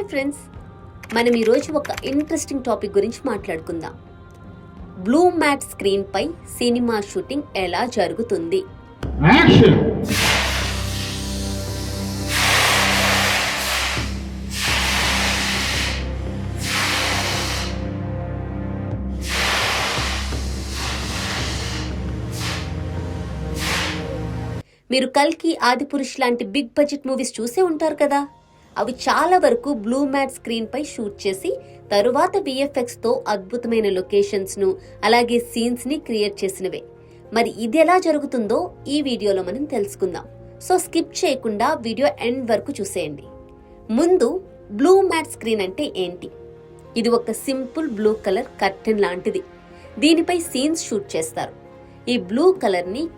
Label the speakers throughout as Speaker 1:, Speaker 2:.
Speaker 1: Hi friends. మనం ఈరోజు ఒక ఇంట్రెస్టింగ్ టాపిక్ గురించి మాట్లాడుకుందాం. బ్లూ మ్యాట్ స్క్రీన్ పై సినిమా షూటింగ్ ఎలా జరుగుతుంది! మీరు కల్కి ఆదిపురుష్ లాంటి బిగ్ బడ్జెట్ మూవీస్ చూసే ఉంటారు కదా? అవి చాలా వరకు బ్లూ మ్యాట్ స్క్రీన్ పై షూట్ చేసి తరువాత విఎఫ్ఎక్స్తో అద్భుతమైన లొకేషన్స్ను అలాగే సీన్స్ని క్రియేట్ చేసినవే. మరి ఇది ఎలా జరుగుతుందో ఈ వీడియోలో మనం తెలుసుకుందాం. సో స్కిప్ చేయకుండా వీడియో ఎండ్ వరకు చూసేయండి. ముందు బ్లూ మ్యాట్ స్క్రీన్ అంటే ఏంటి? ఇది ఒక సింపుల్ బ్లూ కలర్ కర్టెన్ లాంటిది. దీనిపై సీన్స్ షూట్ చేస్తారు. ఈ బ్లూ కలర్ని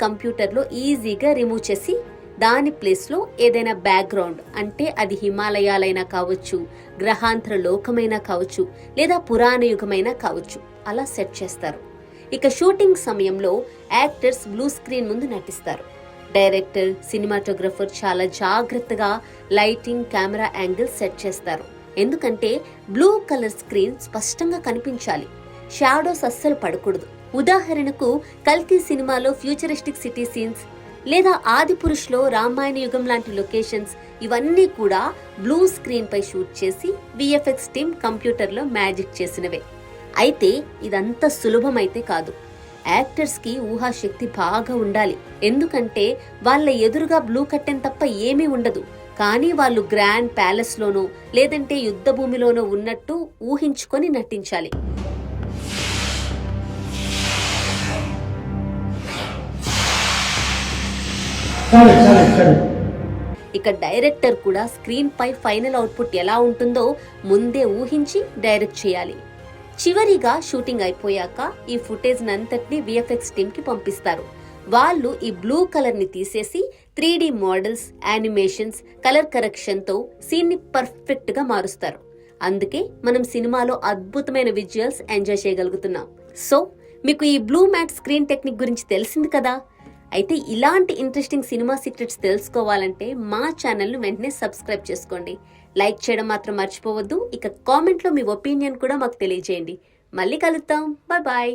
Speaker 1: ఈజీగా రిమూవ్ చేసి దాని ప్లేస్లో ఏదైనా బ్యాక్గ్రౌండ్ అంటే అది హిమాలయాలైనా కావచ్చు గ్రహాంతర లోకమైనా కావచ్చు లేదా పురాణ యుగమైనా కావచ్చు అలా సెట్ చేస్తారు. ఇక షూటింగ్ సమయంలో యాక్టర్స్ బ్లూ స్క్రీన్ ముందు నటిస్తారు. డైరెక్టర్ సినిమాటోగ్రఫర్ చాలా జాగ్రత్తగా లైటింగ్ కెమెరా యాంగిల్ సెట్ చేస్తారు. ఎందుకంటే బ్లూ కలర్ స్క్రీన్ స్పష్టంగా కనిపించాలి. షాడోస్ అస్సలు పడకూడదు. ఉదాహరణకు కల్కి సినిమాలో ఫ్యూచరిస్టిక్ సిటీ సీన్స్ లేదా ఆదిపురుష్లో రామాయణ యుగం లాంటి లొకేషన్స్ ఇవన్నీ కూడా బ్లూ స్క్రీన్ పై షూట్ చేసి విఎఫ్ఎక్స్ టీమ్ కంప్యూటర్లో మ్యాజిక్ చేసినవే. అయితే ఇదంత సులభమైతే కాదు. యాక్టర్స్కి ఊహాశక్తి బాగా ఉండాలి. ఎందుకంటే వాళ్ళ ఎదురుగా బ్లూ కట్టెన్ తప్ప ఏమీ ఉండదు. కానీ వాళ్ళు గ్రాండ్ ప్యాలెస్లోనో లేదంటే యుద్ధ భూమిలోనో ఉన్నట్టు ఊహించుకొని నటించాలి. ఇక డైరెక్టర్ కూడా స్క్రీన్ పై ఫైనల్ అవుట్పుట్ ఎలా ఉంటుందో ముందే ఊహించి డైరెక్ట్ చేయాలి. చివరిగా షూటింగ్ అయిపోయాక ఈ ఫుటేజ్ నంతటిని విఎఫ్ఎక్స్ టీమ్కి పంపిస్తారు. వాళ్ళు ఈ బ్లూ కలర్ని తీసేసి three D models animations colour కరెక్షన్తో సీన్ని పర్ఫెక్ట్గా మారుస్తారు. అందుకే మనం సినిమాలో అద్భుతమైన విజువల్స్ ఎంజాయ్ చేయగలుగుతున్నాం. సో మీకు ఈ బ్లూ మ్యాట్ స్క్రీన్ టెక్నిక్ గురించి తెలిసింది కదా? అయితే ఇలాంటి ఇంట్రెస్టింగ్ సినిమా సీక్రెట్స్ తెలుసుకోవాలంటే మా ఛానల్ను వెంటనే సబ్స్క్రైబ్ చేసుకోండి. లైక్ చేయడం మాత్రం మర్చిపోవద్దు. ఇక కామెంట్లో మీ ఒపీనియన్ కూడా మాకు తెలియజేయండి. మళ్ళీ కలుద్దాం. Bye bye